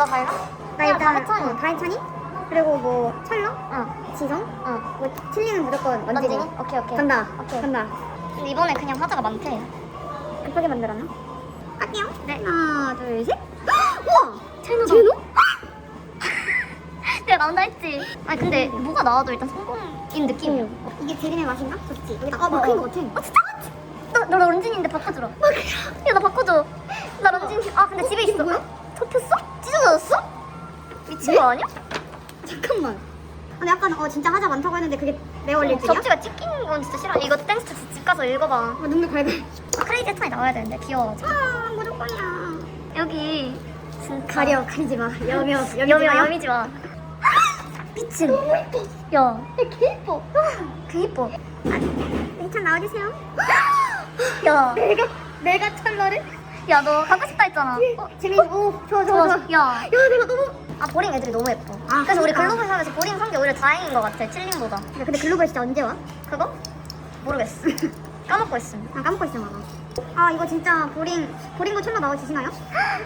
너 달라? 나 일단. 어, 다해찬이 그리고 뭐 찰러, 응. 지성, 응. 뭐 칠리는 무조건 원진이. 오케이 오케이. 간다. 오케이. 간다. 근데 이번에 그냥 화자가 많대. 급하게 만들었나? 할게요. 네. 하나, 둘, 셋. 우와! 제노. 제노? 내가 나온다 했지. 아니 근데 뭐가 나와도 일단 성공인 느낌이야. 어, 이게 제림의 맛인가? 좋지. 여기다 아, 어, 마크인 어. 것 같아. 어 진짜? 너, 너 런쥔인데 바꿔주라. 야, 나 바꿔줘. 나 런쥔. 아, 근데 집에 있어. 뭐야? 접혔어? 찢어졌어? 미친 거 아니야? 잠깐만. 근데 약간 어 진짜 하자 많다고 했는데 그게 내 걸릴 줄이야? 접지가 찢긴 건 진짜 싫어. 이거 땡스트 집 가서 읽어봐. 아, 눈물 갈갈. 아, 크레이지 타이 나와야 되는데 귀여워가지고. 아, 무조건이야. 여기 진짜 가려, 가리지 마. 여며, 여미 마. 여미지 마. 미친. 야, 개 예뻐. 그 이뻐. 괜찮 나와주세요. 야, 내가, 내가 찰나를? 야, 너 갖고 싶다 했잖아. 어, 재민, 오, 좋아, 좋아, 좋아. 야, 야, 내가 너무. 아 보링 애들이 너무 예뻐. 아, 그래서 우리 그러니까. 글로벌 샵에서 보링 산 게 오히려 다행인 것 같아. 칠링보다. 야, 근데 글로벌 진짜 언제 와? 그거? 모르겠어. 까먹고 있음. 아, 까먹고 있어, 봐봐. 아, 이거 진짜 보링, 보링 고 철로 나와주시나요?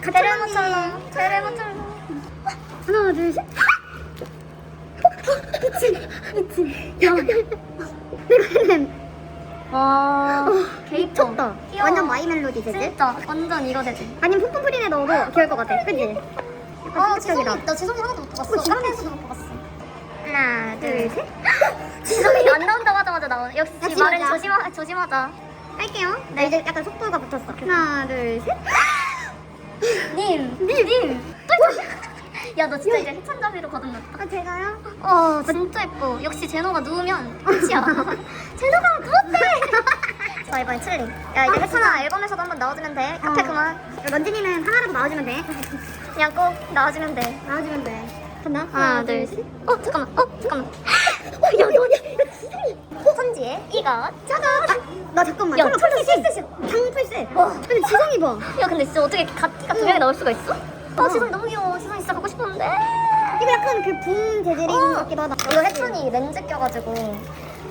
테레모처럼 테레모처럼. 하나, 둘, 셋. 미친, 미친. 야, 내가. 와, 개 이뻐. 미쳤다. 귀여워. 완전 마이 멜로디 제제. 진짜 완전 이거 되지. 아니면 푸푼프린에 넣어도 귀여울 것 같아. 그치? 아, 지성이. 나 지성이 하나도 못 어, 봤어. 카페에서도 못 봤어. 하나, 둘, 셋. 지성이 안 나온다고 하자마자 나오. 역시 역시 말은. 조심하 조심하자. 할게요. 나 이제 약간 속도가 붙었어. 하나, 둘, 셋. 님, 님, 님. 야, 너 진짜 이제 해찬잡이로 거듭났다. 아, 제가요? 어, 진짜 예뻐. 역시 제노가 누우면 끝이야. 제노가 누웠대. 자, 이번엔 칠링. 야, 이제 아, 해찬아 앨범에서도 한번 나와주면 돼. 카페 어. 그만. 런쥔이는 하나라도 나와주면 돼. 그냥 꼭 나와주면 돼. 나와주면 돼. 간다. 하나, 둘, 셋. 어, 잠깐만. 어, 잠깐만. 어, 야, 야, 야, 지성이. 선지의 이것. 짜잔. 나 잠깐만. 야, 풀셋? 풀셋이야. 장풀셋. 와. 근데 지성이 봐. 야, 근데 진짜 어떻게 갓기가 두 명이 나올 수가 있어? 어, 어. 지성이 너무 귀여워. 지성이 진짜 갖고 싶었는데. 이거 약간 그붐 재질인 어. 것 같기도 하다. 이거 해찬이 렌즈 껴가지고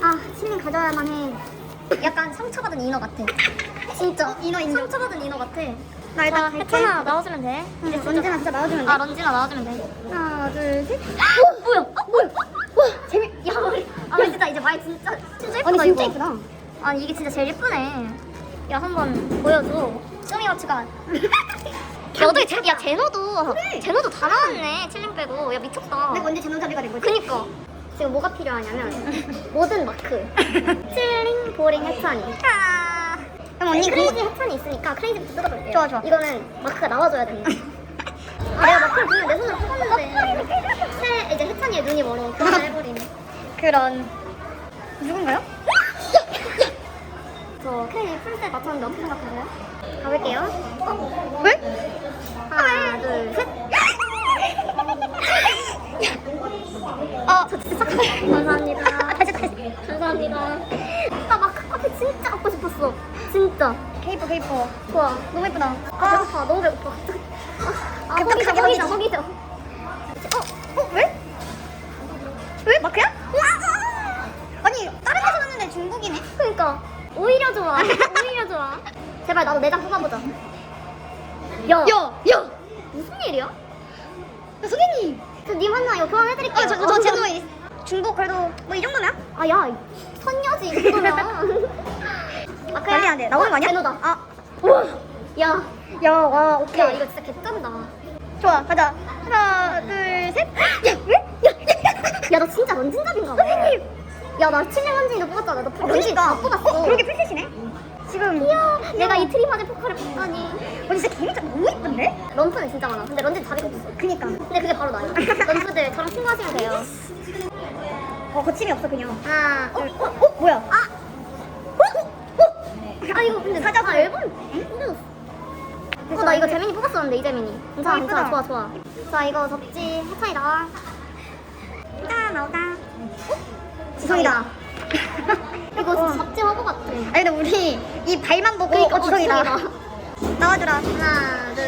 아, 실링 가져야만 해. 약간 상처받은 인어 같아. 진짜 인어 인정. 상처받은 인어 같아. 나 일단 자. 해찬아 나와주면 돼. 응, 이제 런쥔아 진짜 나와주면 돼. 아 런쥔아 나와주면 돼. 하나, 둘, 셋. 어 뭐야? 어 뭐야? 와, 재밌. 야 우리 아 우리 진짜 이제 말 진짜 진짜 예쁘다 아니 진짜 이거. 예쁘다. 아니 이게 진짜 제일 예쁘네. 야 한번 보여줘. 수미 같이가. 야 어떻게 제, 야 제노도. 제노도 다 나왔네 칠링 빼고 야 미쳤다. 내가 언제 제노잡이가 된 거지? 그니까 지금 뭐가 필요하냐면 모든 마크 칠링 보링 해찬이 아 그럼 언니 크레이지 해찬이 있으니까 크레이지부터 뜯어볼게요 좋아, 좋아. 이거는 마크가 나와줘야 된다 아 내가 마크를 보면 내 손을 뽑았는데 새 이제 해찬이의 눈이 멀어 그만 해버림 그런 누군가요? 저 크레이지 풀셋 맞췄는데 어떻게 생각하세요? 가볼게요 어? 왜? 하나 둘셋 어, 저 진짜. 감사합니다. 아, 다시, 다시. 감사합니다. 나 마크 커피 진짜 갖고 싶었어. 진짜. 케이퍼 케이퍼. 좋아. 너무 예쁘다. 아, 배고파. 너무 배고파. 아, 허기져, 허기져, 허기져. 어? 어? 왜? 왜? 마크야? 아니 다른 데서 봤는데 중국이네. 그러니까. 오히려 좋아. 오히려 좋아. 제발 나도 내장 뽑아보자. 야, 야! 무슨 일이야? 야 소개님! 저님 하나 이거 교환해드릴게요. 아, 저, 저, 저 제노 이- 중국 그래도 뭐 이 정도면? 아, 야, 선녀지, 이 정도면. 마크야. 난리 안 돼. 나오는 거 아니야? 제노다. 아, 우와. 야, 야, 와, 오케이. 야, 이거 진짜 개쩐다. 좋아, 가자. 하나, 둘, 셋. 야, 왜? 야, 야, 야, 너 진짜 런진갑인가 봐. 선생님! 야, 나 칠링 런진이도 뽑았잖아. 너 런진 그러니까. 다 뽑았어. 어, 그러게 풀셋이네. 지금. 귀여워. 내가 이 트리마드 포카를 봤다니. 어, 진짜 개미가 너무 예쁜데? 런프는 진짜 많아. 근데 런진 자리가 없어. 그니까. 근데 그게 바로 나야. 런프들 저랑 친구하시면 돼요. 어, 거침이 없어, 그냥. 하나, 어, 둘. 어, 어, 뭐야? 아! 아, 이거 근데 사자 아, 앨범 응? 어, 나 이거 재민이 뽑았었는데, 이재민이. 괜찮아, 어, 괜찮아. 좋아, 좋아. 자, 이거 접지 해찬이 나와. 짜, 나오다. 지성이다. 이거 어. 잡지 화보 같아. 아니, 근데 우리 이 발만 보고 그러니까, 어, 지성이다. 어, 지성이다. 나와주라. 하나, 둘,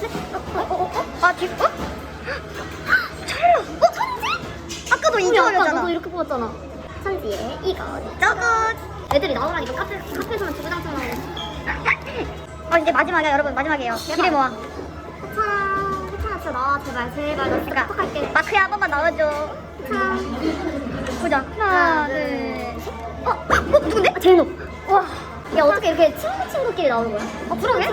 셋. 어, 어, 어, 어? 아, 뒤, 어? 인정 아까. 너도 이렇게 뽑았잖아. 천지의 이거. 저거. 애들이 나오라니까 카페, 카페에서만 주구장창 나오네. 어, 이제 마지막이야, 여러분. 마지막이에요. 기대 모아. 자, 진짜 나와 제발 제발 나 진짜 부탁할게. 마크야 한 번만 나와줘. 자, 보자. 하나, 둘, 셋. 어, 어 누군데? 제노. 와, 야 어떻게 이렇게 친구 친구끼리 나오는 거야? 어 그러게?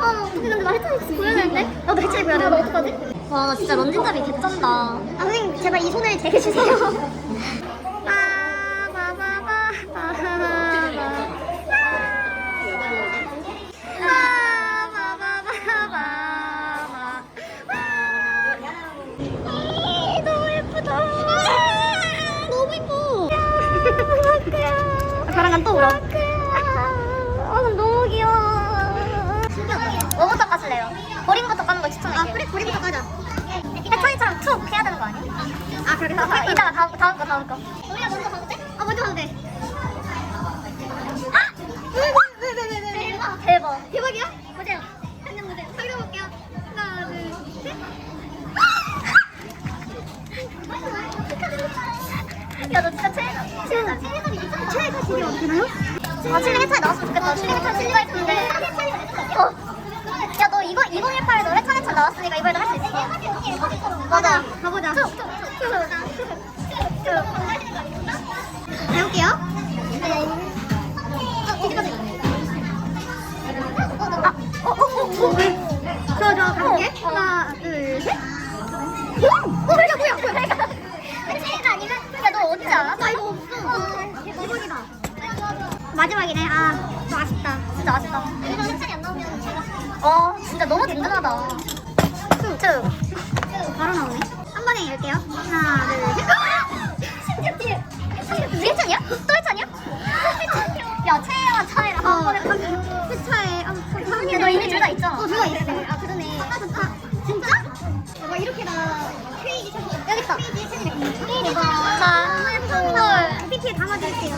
어, 어떻게 근데 나 해찬이 씨 보여야 되는데? 나도 해찬이 보여야 나 되는데. 어떡하지? 와, 나 진짜 런진잡이 개쩐다. 아 선생님 제발 이 손을 제게 주세요. 아. 아. 아, 너무 또 울어. 까실래요? 버림부터 까는 걸 추천할게요. 아, 그래, 버리부터 가자. 해찬이처럼 툭 해야 되는 거 아니야? 아, 그렇게 아, 이따가 다음, 다음 거, 다음 거. 우리가 먼저 가도 돼? 아, 먼저 가도 돼. 아! 왜, 왜, 왜, 왜, 왜, 왜. 대박. 대박. 대박이야? 보세요. 한장 보세요. 살려볼게요. 하나, 둘, 셋. 야, 너 진짜 최애다. 최애다. 최애가 실이 어떻게나요? 아, 칠링 해찬이 나왔으면 좋겠다. 칠링 해찬 진짜 했는데. 어. 야, 너 이거 2018너 해찬 해찬 나왔으니까 이번에도 할 수 있어. 맞아. 가보자. 해볼게요. 아, 어, 어, 어, 어. 저, 저, 가볼게. 어, 어. 하나, 둘, 셋. 어, 뭐야, 뭐야, 뭐야. 해찬이가 아니면? 야, 너 어디 알아? 나 이거 없어. 대박이다. 마지막이네. 아, 좀 아쉽다. 진짜 아쉽다. 어, 진짜 너무 든든하다. 툭, 툭. 바로 나오네. 한 번에 열게요. 하나, 둘, 셋. 심지어 뒤에. 우리 해찬이야? 또 해찬이야? 야, 최애와 차이랑 한 어, 번에 딱. 세차에. 아, 야, 너 이미 둘다 있잖아. 어, 둘다 있어. 아, 그러네. 좋다. 진짜? 뭐 이렇게 나 페이지 찾고 여기 있다. 페이지 찾으래. 이거. 자, 헐. PP에 담아드릴게요.